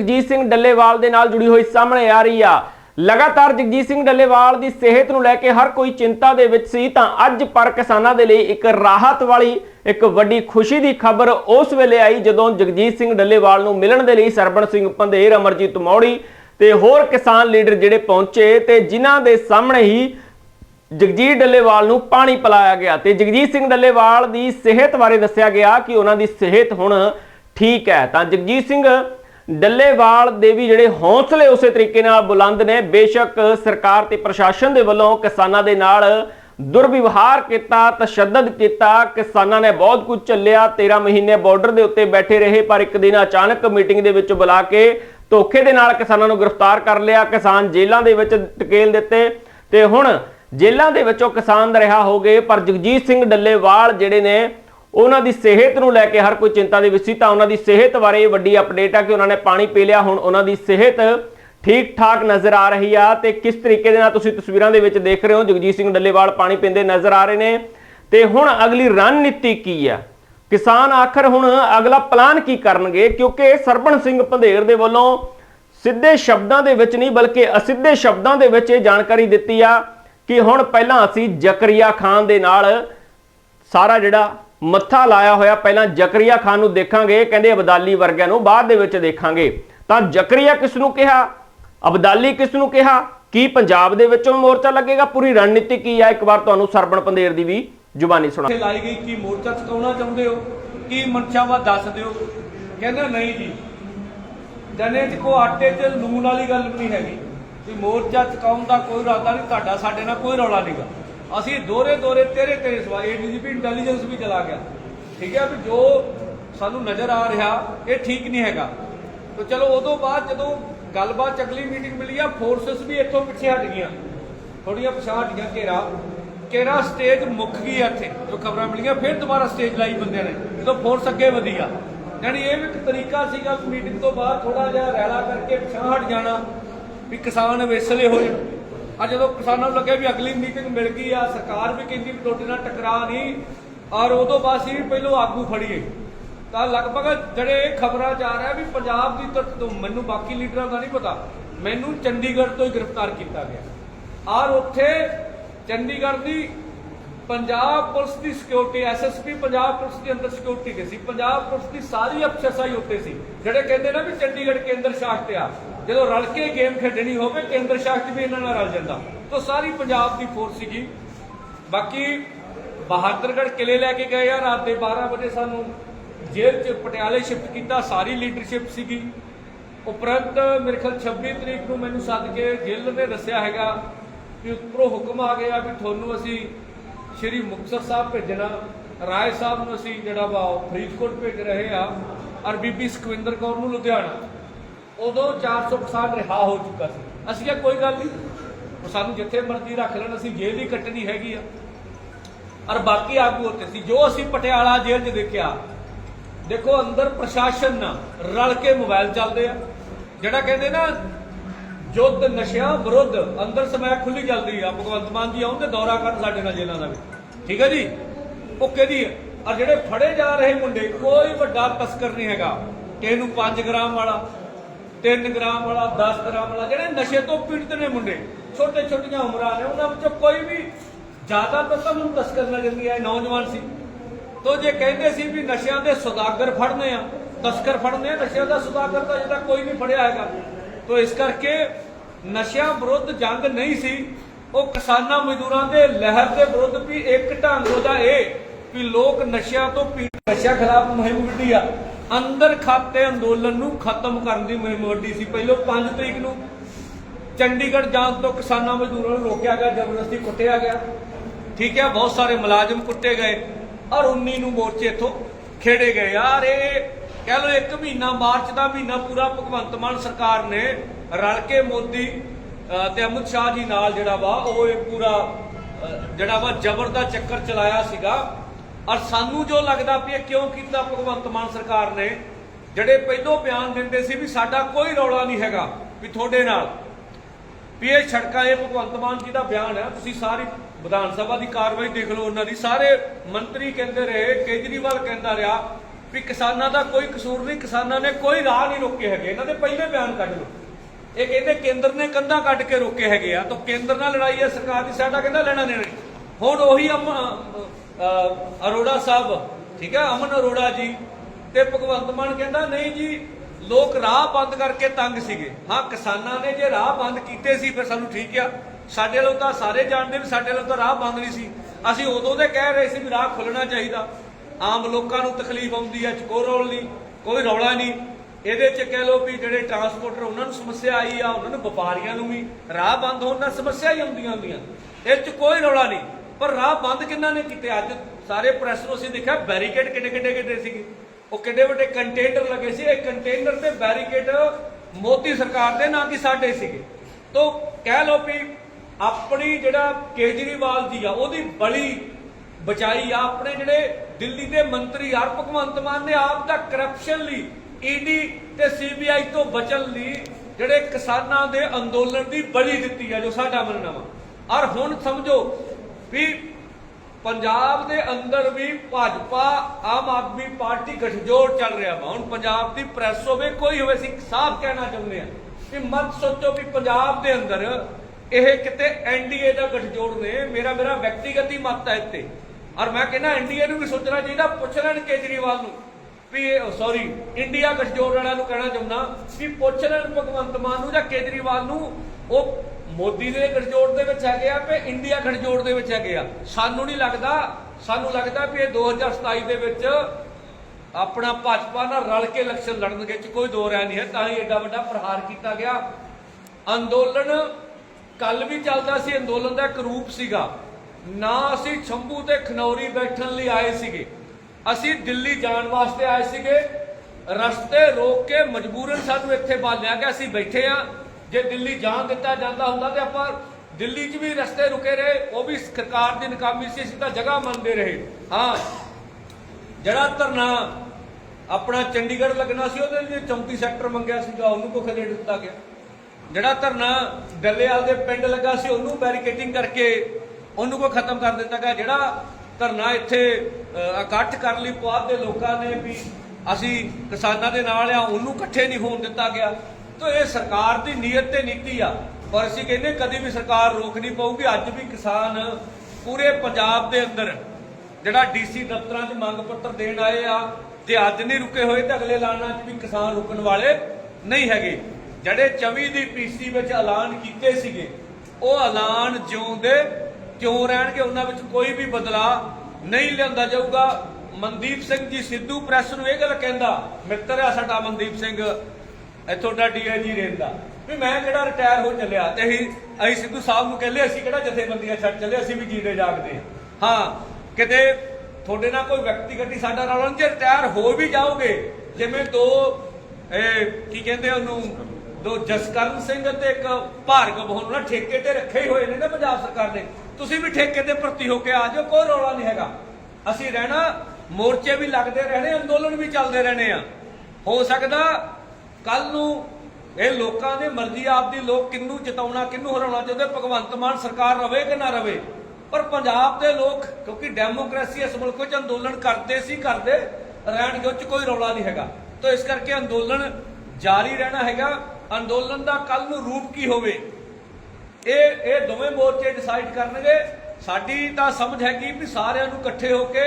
ਜਗਜੀਤ ਸਿੰਘ ਡੱਲੇਵਾਲ ਦੇ ਨਾਲ ਜੁੜੀ ਹੋਈ ਸਾਹਮਣੇ ਆ ਰਹੀ ਆ। ਲਗਾਤਾਰ ਜਗਜੀਤ ਸਿੰਘ ਡੱਲੇਵਾਲ ਦੀ ਸਿਹਤ ਨੂੰ ਲੈ ਕੇ ਹਰ ਕੋਈ ਚਿੰਤਾ ਦੇ ਵਿੱਚ ਸੀ ਤਾਂ ਅੱਜ ਪਰ ਕਿਸਾਨਾਂ ਦੇ ਲਈ ਇੱਕ ਰਾਹਤ ਵਾਲੀ, ਇੱਕ ਵੱਡੀ ਖੁਸ਼ੀ ਦੀ ਖਬਰ ਉਸ ਵੇਲੇ ਆਈ ਜਦੋਂ ਜਗਜੀਤ ਸਿੰਘ ਡੱਲੇਵਾਲ ਨੂੰ ਮਿਲਣ ਦੇ ਲਈ ਸਰਬਣ ਸਿੰਘ ਪੰਧੇਰ, ਅਮਰਜੀਤ ਮੌੜੀ ਤੇ ਹੋਰ ਕਿਸਾਨ ਲੀਡਰ ਜਿਹੜੇ ਪਹੁੰਚੇ ਤੇ ਜਿਨ੍ਹਾਂ ਦੇ ਸਾਹਮਣੇ ਹੀ ਜਗਜੀਤ ਡੱਲੇਵਾਲ ਨੂੰ ਪਾਣੀ ਪਿਲਾਇਆ ਗਿਆ ਤੇ ਜਗਜੀਤ ਸਿੰਘ ਡੱਲੇਵਾਲ ਦੀ ਸਿਹਤ ਬਾਰੇ ਦੱਸਿਆ ਗਿਆ ਕਿ ਉਹਨਾਂ ਦੀ ਸਿਹਤ ਹੁਣ ਠੀਕ ਹੈ। ਤਾਂ ਜਗਜੀਤ ਸਿੰਘ ਡੱਲੇਵਾਲ ਦੇ ਵੀ ਜਿਹੜੇ ਹੌਸਲੇ ਉਸੇ ਤਰੀਕੇ ਨਾਲ ਬੁਲੰਦ ਨੇ। ਬੇਸ਼ੱਕ ਸਰਕਾਰ ਤੇ ਪ੍ਰਸ਼ਾਸਨ ਦੇ ਵੱਲੋਂ ਕਿਸਾਨਾਂ ਦੇ ਨਾਲ ਦੁਰਵਿਵਹਾਰ ਕੀਤਾ, ਤਸ਼ੱਦਦ ਕੀਤਾ। ਕਿਸਾਨਾਂ ਨੇ ਬਹੁਤ ਕੁਝ ਚੱਲਿਆ। 13 ਮਹੀਨੇ ਬਾਰਡਰ ਦੇ ਉੱਤੇ ਬੈਠੇ ਰਹੇ, ਪਰ ਇੱਕ ਦਿਨ ਅਚਾਨਕ ਮੀਟਿੰਗ ਦੇ ਵਿੱਚ ਬੁਲਾ ਕੇ ਧੋਖੇ ਦੇ ਨਾਲ ਕਿਸਾਨਾਂ ਨੂੰ ਗ੍ਰਿਫਤਾਰ ਕਰ ਲਿਆ। ਕਿਸਾਨ ਜੇਲ੍ਹਾਂ ਦੇ ਵਿੱਚ ਟਕੇਲ ਦਿੱਤੇ ਤੇ ਹੁਣ ਜੇਲ੍ਹਾਂ ਦੇ ਵਿੱਚੋਂ ਕਿਸਾਨ ਰਿਹਾ ਹੋ ਗਏ। ਪਰ ਜਗਜੀਤ ਸਿੰਘ ਡੱਲੇਵਾਲ ਜਿਹੜੇ ਨੇ ਉਹਨਾਂ ਦੀ ਸਿਹਤ ਨੂੰ ਲੈ ਕੇ ਹਰ ਕੋਈ ਚਿੰਤਾ ਦੇ ਵਿੱਚ ਸੀ, ਤਾਂ ਉਹਨਾਂ ਦੀ ਸਿਹਤ ਬਾਰੇ ਵੱਡੀ ਅਪਡੇਟ ਆ ਕਿ ਉਹਨਾਂ ਨੇ ਪਾਣੀ ਪੀ ਲਿਆ। ਹੁਣ ਉਹਨਾਂ ਦੀ ਸਿਹਤ ਠੀਕ ਠਾਕ ਨਜ਼ਰ ਆ ਰਹੀ ਆ ਤੇ ਕਿਸ ਤਰੀਕੇ ਦੇ ਨਾਲ ਤੁਸੀਂ ਤਸਵੀਰਾਂ ਦੇ ਵਿੱਚ ਦੇਖ ਰਹੇ ਹੋ? ਜਗਜੀਤ ਸਿੰਘ ਡੱਲੇਵਾਲ ਪਾਣੀ ਪੀਂਦੇ ਨਜ਼ਰ ਆ ਰਹੇ ਨੇ। ਤੇ ਹੁਣ ਅਗਲੀ ਰਣਨੀਤੀ ਕੀ ਆ? ਕਿਸਾਨ ਆਖਰ ਹੁਣ ਅਗਲਾ ਪਲਾਨ ਕੀ ਕਰਨਗੇ? ਕਿਉਂਕਿ ਸਰਬਣ ਸਿੰਘ ਪੰਧੇਰ ਦੇ ਵੱਲੋਂ ਸਿੱਧੇ ਸ਼ਬਦਾਂ ਦੇ ਵਿੱਚ ਨਹੀਂ, ਬਲਕਿ ਅਸਿੱਧੇ ਸ਼ਬਦਾਂ ਦੇ ਵਿੱਚ ਇਹ ਜਾਣਕਾਰੀ ਦਿੱਤੀ ਆ ਕਿ ਹੁਣ ਪਹਿਲਾਂ ਅਸੀਂ ਜ਼ਕਰੀਆ ਖਾਨ ਦੇ ਨਾਲ ਸਾਰਾ ਜਿਹੜਾ ਮੱਥਾ ਲਾਇਆ ਹੋਇਆ, ਪਹਿਲਾਂ ਜ਼ਕਰੀਆ ਖਾਨ ਨੂੰ ਦੇਖਾਂਗੇ, ਕਹਿੰਦੇ ਅਬਦਾਲੀ ਵਰਗਿਆਂ ਨੂੰ ਬਾਅਦ ਦੇ ਵਿੱਚ ਦੇਖਾਂਗੇ। ਤਾਂ ਜ਼ਕਰੀਆ ਕਿਸ ਨੂੰ ਕਿਹਾ? ਅਬਦਾਲੀ ਕਿਸ ਨੂੰ ਕਿਹਾ? ਕੀ ਪੰਜਾਬ ਦੇ ਵਿੱਚੋਂ ਮੋਰਚਾ ਲੱਗੇਗਾ? ਪੂਰੀ ਰਣਨੀਤੀ ਕੀ ਆ? ਇੱਕ ਵਾਰ ਤੁਹਾਨੂੰ ਸਰਬਣ ਪੰਦੇਰ ਦੀ ਵੀ ਜ਼ੁਬਾਨੀ ਸੁਣਾ ਲਾਈ ਗਈ ਕੀ ਮੋਰਚਾ ਚੁਕਾਉਣਾ ਚਾਹੁੰਦੇ ਹੋ? ਕੀ ਮਨਸ਼ਾਵਾ ਦੱਸ ਦਿਓ? ਕਹਿੰਦਾ ਨਹੀਂ ਜੀ। ਜਨੇ ਚ ਕੋ ਆਟੇ 'ਚ ਲੂਣ ਵਾਲੀ ਗੱਲ ਨਹੀਂ ਹੈਗੀ। ਵੀ ਮੋਰਚਾ ਚੁਕਾਉਣ ਦਾ ਕੋਈ ਇਰਾਦਾ ਨਹੀਂ, ਤੁਹਾਡਾ, ਸਾਡੇ ਨਾਲ ਕੋਈ ਰੌਲਾ ਨਹੀਂਗਾ। ਅਸੀਂ ਦੋਰੇ ਦੋਰੇ ਤੇਰੇ ਤੇਰੇ ਸਵਾ ਏਡੀਜੀਪੀ ਇੰਟੈਲੀਜੈਂਸ ਵੀ ਚਲਾ ਗਿਆ। ਠੀਕ ਹੈ ਵੀ ਜੋ ਸਾਨੂੰ ਨਜ਼ਰ ਆ ਰਿਹਾ, ਇਹ ਠੀਕ ਨਹੀਂ ਹੈਗਾ। ਤੇ ਚਲੋ ਉਦੋਂ ਬਾਅਦ ਜਦੋਂ ਗੱਲਬਾਤ ਅਗਲੀ ਮੀਟਿੰਗ ਮਿਲੀ ਆ ਫੋਰਸਸ ਵੀ ਇੱਥੋਂ ਪਿੱਛੇ ਹਟ ਗਈਆਂ। ਥੋੜੀਆਂ ਪਿਛਾਹ ਹਟ ਗਈਆਂ, ਘੇਰਾ। ਘੇਰਾ ਸਟੇਜ ਮੁੱਕ ਗਈ ਇੱਥੇ, ਜੋ ਖਬਰਾਂ ਮਿਲੀਆਂ, ਫਿਰ ਦੁਬਾਰਾ ਸਟੇਜ ਲਾਈ ਬੰਦਿਆਂ ਨੇ, ਜਦੋਂ ਫੋਰਸ ਅੱਗੇ ਵਧੀ ਆ। ਯਾਨੀ ਇਹ ਵੀ ਇੱਕ ਤਰੀਕਾ ਸੀਗਾ ਮੀਟਿੰਗ ਤੋਂ ਬਾਅਦ ਥੋੜਾ ਜਿਹਾ ਰੈਲਾ ਕਰਕੇ ਪਿਛਾਹ ਹਟ ਜਾਣਾ, ਵੀ ਕਿਸਾਨ ਵੇਸਲੇ ਹੋ ਜਾਣ ਆ ਜਦੋਂ ਕਿਸਾਨਾਂ ਨੂੰ ਲੱਗਿਆ ਵੀ ਅਗਲੀ ਮੀਟਿੰਗ ਮਿਲ ਗਈ ਆ, ਸਰਕਾਰ ਵੀ ਕਹਿੰਦੀ ਵੀ ਤੁਹਾਡੇ ਨਾਲ ਟਕਰਾ ਨਹੀਂ, ਔਰ ਉਦੋਂ ਬਾਅਦ ਸੀ ਵੀ ਪਹਿਲੋਂ ਆਗੂ ਫੜੀਏ। ਤਾਂ ਲਗਭਗ ਜਿਹੜੇ ਇਹ ਖਬਰਾਂ ਚ ਆ ਰਿਹਾ ਵੀ ਪੰਜਾਬ ਦੀ ਤਰਫ ਤੋਂ ਮੈਨੂੰ ਬਾਕੀ ਲੀਡਰਾਂ ਦਾ ਨਹੀਂ ਪਤਾ, ਮੈਨੂੰ ਚੰਡੀਗੜ੍ਹ ਤੋਂ ਹੀ ਗ੍ਰਿਫਤਾਰ ਕੀਤਾ ਗਿਆ। ਔਰ ਉੱਥੇ ਚੰਡੀਗੜ੍ਹ ਦੀ ਪੰਜਾਬ ਪੁਲਿਸ ਦੀ ਸਿਕਿਉਰਿਟੀ ਐਸਐਸਪੀ ਪੰਜਾਬ ਪੁਲਿਸ ਦੇ ਅੰਦਰ ਸਿਕਿਉਰਿਟੀ ਦੇ ਸੀ। ਪੰਜਾਬ ਪੁਲਿਸ ਦੀ ਸਾਰੀ ਅਫਸਰਸ਼ਾਹੀ ਉੱਤੇ ਸੀ। ਜਿਹੜੇ ਕਹਿੰਦੇ ਨਾ ਵੀ ਚੰਡੀਗੜ੍ਹ ਕੇਂਦਰ ਸ਼ਾਸਤ ਆ, ਜਦੋਂ ਰਲ ਕੇ ਗੇਮ ਖੇਡਣੀ ਹੋਵੇ, ਕੇਂਦਰ ਸ਼ਾਸਤ ਵੀ ਇਹਨਾਂ ਨਾਲ ਰਲ ਜਾਂਦਾ। ਤਾਂ ਸਾਰੀ ਪੰਜਾਬ ਦੀ ਫੋਰਸ ਸੀਗੀ। ਬਾਕੀ ਬਹਾਦਰਗੜ੍ਹ ਕਿਲੇ ਲੈ ਕੇ ਗਏ ਆ, ਰਾਤ ਦੇ 12 ਵਜੇ ਸਾਨੂੰ ਜੇਲ੍ਹ 'ਚ ਪਟਿਆਲੇ ਸ਼ਿਫਟ ਕੀਤਾ, ਸਾਰੀ ਲੀਡਰਸ਼ਿਪ ਸੀਗੀ। ਉਪਰੰਤ ਮੇਰੇ ਖਿਆਲ 26 ਤਰੀਕ ਨੂੰ ਮੈਨੂੰ ਸੱਦ ਕੇ ਜੇਲ੍ਹ ਨੇ ਦੱਸਿਆ ਹੈਗਾ ਕਿ ਉੱਪਰੋਂ ਹੁਕਮ ਆ ਗਿਆ ਵੀ ਤੁਹਾਨੂੰ ਅਸੀਂ ਸ਼੍ਰੀ ਮੁਕਤਸਰ ਸਾਹਿਬ ਭੇਜਣਾ। ਰਾਏ ਸਾਹਿਬ ਨੂੰ ਅਸੀਂ ਜਿਹੜਾ ਵਾ ਫਰੀਦਕੋਟ ਭੇਜ ਰਹੇ ਆ ਔਰ ਬੀਬੀ ਸੁਖਵਿੰਦਰ ਕੌਰ ਨੂੰ ਲੁਧਿਆਣਾ। ਉਦੋਂ 400 ਕਿਸਾਨ ਰਿਹਾ ਹੋ ਚੁੱਕਾ ਸੀ। ਅਸੀਂ ਕਿਹਾ, ਕੋਈ ਗੱਲ ਨਹੀਂ। ਉਹ ਸਾਨੂੰ ਜਿੱਥੇ ਮਰਜ਼ੀ ਰੱਖ ਲੈਣ, ਅਸੀਂ ਜੇਲ੍ਹ ਹੀ ਕੱਟਣੀ ਹੈਗੀ ਆ। ਔਰ ਬਾਕੀ ਆਗੂ ਉੱਤੇ ਸੀ। ਜੋ ਅਸੀਂ ਪਟਿਆਲਾ ਜੇਲ੍ਹ 'ਚ ਦੇਖਿਆ, ਦੇਖੋ ਅੰਦਰ ਪ੍ਰਸ਼ਾਸਨ ਨਾਲ ਰਲ ਕੇ ਮੋਬਾਈਲ ਚੱਲਦੇ ਆ। ਜਿਹੜਾ ਕਹਿੰਦੇ ਨਾ ਜੁੱਧ, ਨਸ਼ਿਆਂ ਵਿਰੁੱਧ ਅੰਦਰ ਸਮੈਕ ਖੁੱਲੀ ਚੱਲਦੀ ਆ। ਭਗਵੰਤ ਮਾਨ ਜੀ ਆਉਂਦੇ ਦੌਰਾ ਕਰਨ ਸਾਡੇ ਨਾਲ ਜੇਲ੍ਹਾਂ ਦਾ ਵੀ। ਠੀਕ ਹੈ ਜੀ? ਉਹ ਕਿਹਦੀ ਆ? ਜਿਹੜੇ ਫੜੇ ਜਾ ਰਹੇ ਮੁੰਡੇ, ਕੋਈ ਵੱਡਾ ਤਸਕਰ ਨਹੀਂ ਹੈਗਾ। ਕਿਸੇ ਨੂੰ 5 ਗ੍ਰਾਮ ਵਾਲਾ 3 ਗ੍ਰਾਮ ਵਾਲਾ 10 ਗ੍ਰਾਮ ਵਾਲਾ, ਜਿਹੜੇ ਨਸ਼ੇ ਤੋਂ ਪੀੜਤ ਨੇ ਮੁੰਡੇ ਛੋਟੇ ਛੋਟੀਆਂ ਉਮਰਾਂ ਨੇ, ਉਹਨਾਂ ਵਿੱਚੋਂ ਕੋਈ ਵੀ ਜ਼ਿਆਦਾ ਤਾਂ ਮੈਨੂੰ ਤਸਕਰ ਨਜ਼ਰ ਨਹੀਂ ਹੈ ਨੌਜਵਾਨ ਸੀ। ਤੋ ਜੇ ਕਹਿੰਦੇ ਸੀ ਵੀ ਨਸ਼ਿਆਂ ਦੇ ਸੁਦਾਗਰ ਫੜਨੇ ਆ, ਤਸਕਰ ਫੜਨੇ ਆ, ਨਸ਼ਿਆਂ ਦਾ ਸੁਦਾਗਰ ਤਾਂ ਜਿਹੜਾ ਕੋਈ ਵੀ ਫੜਿਆ ਹੈਗਾ। ਤੋ ਇਸ ਕਰਕੇ ਨਸ਼ਿਆਂ ਵਿਰੁੱਧ ਜੰਗ ਨਹੀਂ ਸੀ, ਉਹ ਕਿਸਾਨਾਂ ਮਜ਼ਦੂਰਾਂ ਦੇ ਲਹਿਰ ਦੇ ਵਿਰੁੱਧ ਵੀ ਇੱਕ ਢੰਗ ਉਹਦਾ ਇਹ ਵੀ ਲੋਕ ਨਸ਼ਿਆਂ ਤੋਂ ਪੀ, ਨਸ਼ਿਆਂ ਖਿਲਾਫ ਮੁਹਿੰਮ ਵਿੱਢੀ ਆ। ਅੰਦਰ ਖਾਤੇ ਅੰਦੋਲਨ ਨੂੰ ਖਤਮ ਕਰਨ ਦੀ ਮੁਹਿੰਮ ਵਿੱਢੀ ਸੀ। ਪਹਿਲੋਂ 5 ਤਰੀਕ ਨੂੰ ਚੰਡੀਗੜ੍ਹ ਜਾਣ ਤੋਂ ਕਿਸਾਨਾਂ ਮਜ਼ਦੂਰਾਂ ਨੂੰ ਰੋਕਿਆ ਗਿਆ, ਜ਼ਬਰਦਸਤੀ ਕੁੱਟਿਆ ਗਿਆ। ਠੀਕ ਹੈ, ਬਹੁਤ ਸਾਰੇ ਮੁਲਾਜ਼ਮ ਕੁੱਟੇ ਗਏ ਔਰ 19 ਨੂੰ ਮੋਰਚੇ ਇੱਥੋਂ ਖੇੜੇ ਗਏ। ਯਾਰ ਇਹ ਕਹਿ ਲੋ ਇੱਕ ਮਹੀਨਾ, ਮਾਰਚ ਦਾ ਮਹੀਨਾ ਪੂਰਾ ਭਗਵੰਤ ਮਾਨ ਸਰਕਾਰ ਨੇ ਰਲ ਕੇ ਮੋਦੀ ਤੇ ਅਮਿਤ ਸ਼ਾਹ ਜੀ ਨਾਲ ਜਿਹੜਾ ਵਾ, ਉਹ ਇਹ ਪੂਰਾ ਜਿਹੜਾ ਵਾ ਜ਼ਬਰ ਦਾ ਚੱਕਰ ਚਲਾਇਆ ਸੀਗਾ। ਔਰ ਸਾਨੂੰ ਜੋ ਲੱਗਦਾ ਵੀ ਇਹ ਕਿਉਂ ਕੀਤਾ, ਭਗਵੰਤ ਮਾਨ ਸਰਕਾਰ ਨੇ, ਜਿਹੜੇ ਪਹਿਲੋਂ ਬਿਆਨ ਦਿੰਦੇ ਸੀ ਵੀ ਸਾਡਾ ਕੋਈ ਰੌਲਾ ਨਹੀਂ ਹੈਗਾ ਵੀ ਤੁਹਾਡੇ ਨਾਲ। ਵੀ ਇਹ ਸੜਕਾਂ, ਇਹ ਭਗਵੰਤ ਮਾਨ ਜੀ ਦਾ ਬਿਆਨ ਹੈ ਤੁਸੀਂ ਸਾਰੀ ਵਿਧਾਨ ਸਭਾ ਦੀ ਕਾਰਵਾਈ ਦੇਖ ਲਓ ਉਹਨਾਂ ਦੀ। ਸਾਰੇ ਮੰਤਰੀ ਕਹਿੰਦੇ ਰਹੇ, ਕੇਜਰੀਵਾਲ ਕਹਿੰਦਾ ਰਿਹਾ ਵੀ ਕਿਸਾਨਾਂ ਦਾ ਕੋਈ ਕਸੂਰ ਨਹੀਂ, ਕਿਸਾਨਾਂ ਨੇ ਕੋਈ ਰਾਹ ਨਹੀਂ ਰੋਕੇ ਹੈਗੇ। ਇਹਨਾਂ ਦੇ ਪਹਿਲੇ ਬਿਆਨ ਕੱਢ ਲਓ। ਇਹ ਕਹਿੰਦੇ ਕੇਂਦਰ ਨੇ ਕੰਧਾਂ ਕੱਢ ਕੇ ਰੋਕੇ ਹੈਗੇ ਆ, ਤਾਂ ਕੇਂਦਰ ਨਾਲ ਲੜਾਈ ਹੈ ਸਰਕਾਰ ਦੀ ਸਾਡਾ ਕਹਿੰਦਾ ਲੈਣਾ ਦੇਣਾ ਹੁਣ ਉਹੀ ਅਮ ਅਰੋੜਾ ਸਾਹਿਬ, ਠੀਕ ਹੈ, ਅਮਨ ਅਰੋੜਾ ਜੀ ਤੇ ਭਗਵੰਤ ਮਾਨ ਕਹਿੰਦਾ, ਨਹੀਂ ਜੀ, ਲੋਕ ਰਾਹ ਬੰਦ ਕਰਕੇ ਤੰਗ ਸੀਗੇ। ਹਾਂ, ਕਿਸਾਨਾਂ ਨੇ ਜੇ ਰਾਹ ਬੰਦ ਕੀਤੇ ਸੀ, ਫਿਰ ਸਾਨੂੰ ਠੀਕ ਆ। ਸਾਡੇ ਵੱਲੋਂ ਤਾਂ ਸਾਰੇ ਜਾਣਦੇ ਵੀ ਸਾਡੇ ਵੱਲੋਂ ਤਾਂ ਰਾਹ ਬੰਦ ਨਹੀਂ ਸੀ। ਅਸੀਂ ਉਦੋਂ ਦੇ ਕਹਿ ਰਹੇ ਸੀ ਵੀ ਰਾਹ ਖੁੱਲਣਾ ਚਾਹੀਦਾ। ਆਮ ਲੋਕਾਂ ਨੂੰ ਤਕਲੀਫ ਆਉਂਦੀ ਹੈ ਚਕੋਰ ਰੌਲ ਨਹੀਂ ਕੋਈ ਰੌਲਾ ਨਹੀਂ। ਇਹਦੇ ਚ ਕਹਿ ਲਓ ਵੀ ਜਿਹੜੇ ਟਰਾਂਸਪੋਰਟਰ, ਉਹਨਾਂ ਨੂੰ ਸਮੱਸਿਆ ਆਈ ਆ, ਉਹਨਾਂ ਨੂੰ ਵਪਾਰੀਆਂ ਨੂੰ ਵੀ ਰਾਹ ਬੰਦ ਹੋਣ ਨਾਲ ਸਮੱਸਿਆ ਹੀ ਆਉਂਦੀਆਂ ਹੁੰਦੀਆਂ। ਇਹ ਚ ਕੋਈ ਰੌਲਾ ਨਹੀਂ। ਪਰ ਰਾਹ ਬੰਦ ਕਿੰਨਾ ਨੇ ਕੀਤੇ? ਅੱਜ ਸਾਰੇ ਪ੍ਰੈਸ ਨੂੰ ਅਸੀਂ ਦੇਖਿਆ, ਬੈਰੀਕੇਡ ਕਿੱਡੇ ਕਿੱਡੇ ਕਿੱਡੇ ਸੀਗੇ। ਉਹ ਕਿੱਡੇ ਵੱਡੇ ਕੰਟੇਨਰ ਲੱਗੇ ਸੀ। ਇਹ ਕੰਟੇਨਰ ਤੇ ਬੈਰੀਕੇਡ ਮੋਦੀ ਸਰਕਾਰ ਦੇ, ਨਾਂ ਕਿ ਸਾਡੇ ਸੀਗੇ। ਤੋਂ ਕਹਿ ਲਓ ਵੀ ਆਪਣੀ ਜਿਹੜਾ ਕੇਜਰੀਵਾਲ ਦੀ ਆ, ਉਹਦੀ ਬਲੀ ਬਚਾਈ ਆ। ਆਪਣੇ ਜਿਹੜੇ ਦਿੱਲੀ ਦੇ ਮੰਤਰੀ ਹਰ ਭਗਵੰਤ ਮਾਨ ਨੇ ਆਪ ਦਾ ਕਰਪਸ਼ਨ ਲਈ ਈਡੀ ਤੇ ਸੀਬੀਆਈ ਤੋਂ ਬਚਣ ਲਈ ਜਿਹੜੇ ਕਿਸਾਨਾਂ ਦੇ ਅੰਦੋਲਨ ਦੀ ਬਲੀ ਦਿੱਤੀ ਆ, ਜੋ ਸਾਡਾ ਮੰਨਣਾ ਵਾ। ਔਰ ਹੁਣ ਸਮਝੋ ਵੀ ਪੰਜਾਬ ਦੇ ਅੰਦਰ ਵੀ ਭਾਜਪਾ, ਆਮ ਆਦਮੀ ਪਾਰਟੀ ਗਠਜੋੜ ਚੱਲ ਰਿਹਾ ਵਾ। ਹੁਣ ਪੰਜਾਬ ਦੀ ਪ੍ਰੈਸ ਹੋਵੇ, ਕੋਈ ਹੋਵੇ, ਅਸੀਂ ਸਾਫ਼ ਕਹਿਣਾ ਚਾਹੁੰਦੇ ਆ ਕਿ ਮਤ ਸੋਚੋ ਵੀ ਪੰਜਾਬ ਦੇ ਅੰਦਰ ਇਹ ਕਿਤੇ ਐਨਡੀਏ ਦਾ ਗਠਜੋੜ ਨੇ, ਮੇਰਾ ਮੇਰਾ ਵਿਅਕਤੀਗਤ ਹੀ ਮਤ ਹੈ ਇੱਥੇ। ਔਰ ਮੈਂ ਕਹਿੰਦਾ ਐਨਡੀਏ ਨੂੰ ਵੀ ਸੋਚਣਾ ਚਾਹੀਦਾ, ਪੁੱਛ ਲੈਣ ਕੇਜਰੀਵਾਲ ਨੂੰ। ਵੀ ਸੌਰੀ ਇੰਡੀਆ ਗਠਜੋੜ ਵਾਲਿਆਂ ਨੂੰ ਕਹਿਣਾ ਚਾਹੁੰਦਾ ਵੀ ਪੁੱਛ ਲੈਣ ਭਗਵੰਤ ਮਾਨ ਨੂੰ ਜਾਂ ਕੇਜਰੀਵਾਲ ਨੂੰ, ਉਹ ਮੋਦੀ ਦੇ ਗਠਜੋੜ ਦੇ ਵਿੱਚ ਹੈਗੇ ਆ ਕਿ ਇੰਡੀਆ ਗਠਜੋੜ ਦੇ ਵਿੱਚ ਹੈਗੇ ਆ। ਸਾਨੂੰ ਨਹੀਂ ਲੱਗਦਾ, ਸਾਨੂੰ ਲੱਗਦਾ ਵੀ ਇਹ 2027 ਦੇ ਵਿੱਚ ਆਪਣਾ ਭਾਜਪਾ ਨਾਲ ਰਲ ਕੇ ਇਲੈਕਸ਼ਨ ਲੜਨਗੇ ਚ ਕੋਈ ਦੋ ਰਾय ਨਹੀਂ ਹੈ, ਤਾਂ ਹੀ ਐਡਾ ਵੱਡਾ ਪ੍ਰਹਾਰ ਕੀਤਾ ਗਿਆ। ਅੰਦੋਲਨ ਕੱਲ ਵੀ ਚੱਲਦਾ ਸੀ, ਅੰਦੋਲਨ ਦਾ ਇੱਕ ਰੂਪ ਸੀਗਾ। ਨਾ ਅਸੀਂ ਛੰਭੂ ਤੇ ਖਨੌਰੀ ਬੈਠਣ ਲਈ ਆਏ ਸੀਗੇ। ਅਸੀਂ ਦਿੱਲੀ ਜਾਣ ਵਾਸਤੇ ਆਏ ਸੀਗੇ। ਰਸਤੇ ਰੋਕ ਕੇ ਮਜਬੂਰਨ ਸਾਨੂੰ ਇੱਥੇ ਬਾਲਿਆ ਗਿਆ ਅਸੀਂ ਬੈਠੇ ਆ ਜੇ ਦਿੱਲੀ ਜਾਣ ਦਿੱਤਾ ਜਾਂਦਾ ਹੁੰਦਾ ਤੇ ਆਪਾਂ ਦਿੱਲੀ 'ਚ ਵੀ ਰਸਤੇ ਰੁਕੇ ਰਹੇ, ਉਹ ਵੀ ਸਰਕਾਰ ਦੀ ਨਕਾਮੀ ਸੀ, ਅਸੀਂ ਤਾਂ ਜਗ੍ਹਾ ਮੰਨਦੇ ਰਹੇ। ਹਾਂ, ਜਿਹੜਾ ਧਰਨਾ ਆਪਣਾ ਚੰਡੀਗੜ੍ਹ ਲੱਗਣਾ ਸੀ, ਉਹਦੇ ਲਈ 34 ਸੈਕਟਰ ਮੰਗਿਆ ਸੀਗਾ ਉਹਨੂੰ ਕੋ ਖਦੇ ਦਿੱਤਾ ਗਿਆ। ਜਿਹੜਾ ਧਰਨਾ ਡੱਲੇਵਾਲ ਦੇ ਪਿੰਡ ਲੱਗਾ ਸੀ, ਉਹਨੂੰ ਬੈਰੀਕੇਟਿੰਗ ਕਰਕੇ ਉਹਨੂੰ ਕੋ ਖਤਮ ਕਰ ਦਿੱਤਾ ਗਿਆ। ਜਿਹੜਾ ਧਰਨਾ ਇੱਥੇ ਇਕੱਠ ਕਰਨ ਲਈ ਪੁਆਧ ਦੇ ਲੋਕਾਂ ਨੇ ਵੀ ਅਸੀਂ ਕਿਸਾਨਾਂ ਦੇ ਨਾਲ ਆ, ਉਹਨੂੰ ਇਕੱਠੇ ਨਹੀਂ ਹੋਣ ਦਿੱਤਾ ਗਿਆ। ਤਾਂ ਇਹ ਸਰਕਾਰ ਦੀ ਨੀਅਤ ਤੇ ਨੀਤੀ ਆ, ਪਰ ਅਸੀਂ ਕਹਿੰਦੇ ਕਦੀ ਵੀ ਸਰਕਾਰ ਰੋਕ ਨਹੀਂ ਅੱਜ ਵੀ ਕਿਸਾਨ ਪੂਰੇ ਪੰਜਾਬ ਦੇ ਅੰਦਰ ਜਿਹੜਾ ਡੀਸੀ ਦਫ਼ਤਰਾਂ 'ਚ ਮੰਗ ਪੱਤਰ ਦੇਣ ਆਏ ਆ, ਤੇ ਅੱਜ ਨਹੀਂ ਰੁਕੇ ਹੋਏ ਤਾਂ ਅਗਲੇ ਐਲਾਨਾਂ 'ਚ ਵੀ ਕਿਸਾਨ ਰੁਕਣ ਵਾਲੇ ਨਹੀਂ ਹੈਗੇ। ਜਿਹੜੇ 24 ਦੀ ਪੀਸੀ ਵਿੱਚ ਐਲਾਨ ਕੀਤੇ ਸੀਗੇ, ਉਹ ਐਲਾਨ ਜਿਉਂਦੇ ਕਿਉਂ ਰਹਿਣਗੇ ਉਹਨਾਂ ਵਿੱਚ ਕੋਈ ਵੀ ਬਦਲਾਅ ਨਹੀਂ ਲਿਆਂਦਾ ਜਾਊਗਾ? ਮਨਦੀਪ ਸਿੰਘ ਜੀ ਸਿੱਧੂ ਪ੍ਰੈਸ ਨੂੰ ਇਹ ਗੱਲ ਕਹਿੰਦਾ, ਮਿੱਤਰ ਆ ਸਾਡਾ ਮਨਦੀਪ ਸਿੰਘ, ਇੱਥੋਂ ਦਾ ਡੀਆਈਜੀ ਰਹਿੰਦਾ ਵੀ ਮੈਂ ਕਿਹੜਾ ਰਿਟਾਇਰ ਹੋ ਚੱਲਿਆ? ਤੇ ਅਸੀਂ ਅਸੀਂ ਸਿੱਧੂ ਸਾਹਿਬ ਨੂੰ ਕਹਿੰਦੇ, ਅਸੀਂ ਕਿਹੜਾ ਜਥੇਬੰਦੀਆਂ ਛੱਡ ਚੱਲੇ? ਅਸੀਂ ਵੀ ਜੀਦੇ ਜਾਗਦੇ ਹਾਂ। ਕਿਤੇ ਤੁਹਾਡੇ ਨਾਲ ਕੋਈ ਵਿਅਕਤੀਗਤ ਹੀ ਸਾਡਾ ਨਾਲ ਜੇ ਰਿਟਾਇਰ ਹੋ ਵੀ ਜਾਓਗੇ, ਜਿਵੇਂ ਦੋ, ਇਹ, ਕੀ ਕਹਿੰਦੇ ਉਹਨੂੰ, ਦੋ ਜਸਕਰਨ ਸਿੰਘ ਤੇ ਇੱਕ ਭਾਰਗਵ ਹੁਣ ਠੇਕੇ ਤੇ ਰੱਖੇ ਹੋਏ ਨੇ ਨਾ ਪੰਜਾਬ ਸਰਕਾਰ ਨੇ ਤੁਸੀਂ ਵੀ ਠੇਕੇ ਤੇ ਭਰਤੀ ਹੋ ਕੇ ਆ ਜਾਓ, ਕੋਈ ਰੌਲਾ ਨਹੀਂ ਹੈਗਾ। ਅਸੀਂ ਰਹਿਣਾ, ਮੋਰਚੇ ਵੀ ਲੱਗਦੇ ਰਹਿਣੇ, ਅੰਦੋਲਨ ਵੀ ਚੱਲਦੇ ਰਹਿਣੇ ਆ। ਹੋ ਸਕਦਾ ਕੱਲ ਨੂੰ ਇਹ ਲੋਕਾਂ ਦੀ ਮਰਜ਼ੀ, ਆਪਦੀ ਲੋਕ ਕਿੰਨੂੰ ਜਿਤਾਉਣਾ, ਕਿੰਨੂੰ ਹਰਾਉਣਾ ਚਾਹੁੰਦੇ ਭਗਵੰਤ ਮਾਨ ਸਰਕਾਰ ਰਵੇ ਕਿ ਨਾ ਰਵੇ। ਪਰ ਪੰਜਾਬ ਦੇ ਲੋਕ, ਕਿਉਂਕਿ ਡੈਮੋਕ੍ਰੇਸੀ ਇਸ ਮੁਲਕ ਵਿੱਚ ਅੰਦੋਲਨ ਕਰਦੇ ਸੀ, ਕਰਦੇ ਰਹਿਣਗੇ, ਉਹ 'ਚ ਕੋਈ ਰੌਲਾ ਨਹੀਂ ਹੈਗਾ। ਤਾਂ ਇਸ ਕਰਕੇ ਅੰਦੋਲਨ ਜਾਰੀ ਰਹਿਣਾ ਹੈਗਾ। ਅੰਦੋਲਨ ਦਾ ਕੱਲ ਨੂੰ ਰੂਪ ਕੀ ਹੋਵੇ? ਇਹ ਇਹ ਦੋਵੇਂ ਮੋਰਚੇ ਡਿਸਾਈਡ ਕਰਨਗੇ। ਸਾਡੀ ਤਾਂ ਸਮਝ ਹੈਗੀ ਵੀ ਸਾਰਿਆਂ ਨੂੰ ਇਕੱਠੇ ਹੋ ਕੇ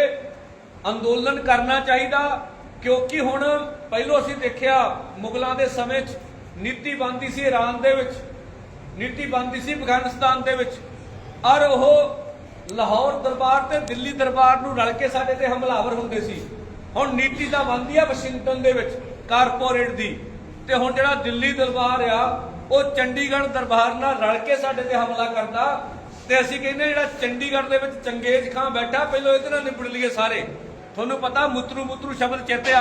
ਅੰਦੋਲਨ ਕਰਨਾ ਚਾਹੀਦਾ, ਕਿਉਂਕਿ ਹੁਣ ਪਹਿਲੋਂ ਅਸੀਂ ਦੇਖਿਆ ਮੁਗਲਾਂ ਦੇ ਸਮੇਂ 'ਚ ਨੀਤੀ ਬਣਦੀ ਸੀ ਈਰਾਨ ਦੇ ਵਿੱਚ, ਨੀਤੀ ਬਣਦੀ ਸੀ ਅਫਗਾਨਿਸਤਾਨ ਦੇ ਵਿੱਚ। ਔਰ ਉਹ ਲਾਹੌਰ ਦਰਬਾਰ ਤੇ ਦਿੱਲੀ ਦਰਬਾਰ ਨੂੰ ਰਲ ਕੇ ਸਾਡੇ ਤੇ ਹਮਲਾਵਰ ਹੁੰਦੇ ਸੀ। ਹੁਣ ਨੀਤੀ ਤਾਂ ਬਣਦੀ ਆ ਵਾਸ਼ਿੰਗਟਨ ਦੇ ਵਿੱਚ, ਕਾਰਪੋਰੇਟ ਦੀ। ਤੇ ਹੁਣ ਜਿਹੜਾ ਦਿੱਲੀ ਦਰਬਾਰ ਆ ਉਹ ਚੰਡੀਗੜ੍ਹ ਦਰਬਾਰ ਨਾਲ ਰਲ ਕੇ ਸਾਡੇ ਤੇ ਹਮਲਾ ਕਰਦਾ ਤੇ ਅਸੀਂ ਕਹਿੰਦੇ ਜਿਹੜਾ ਚੰਡੀਗੜ੍ਹ ਦੇ ਵਿੱਚ ਚੰਗੇਜ਼ ਖਾਂ ਬੈਠਾ, ਪਹਿਲਾਂ ਇਹਦੇ ਨਾਲ ਨਿਬੜ ਲਈਏ ਸਾਰੇ। ਤੁਹਾਨੂੰ ਪਤਾ ਮੁੱਤਰੂ ਮੁੱਤਰੂ ਸ਼ਬਦ ਚੇਤੇ ਆ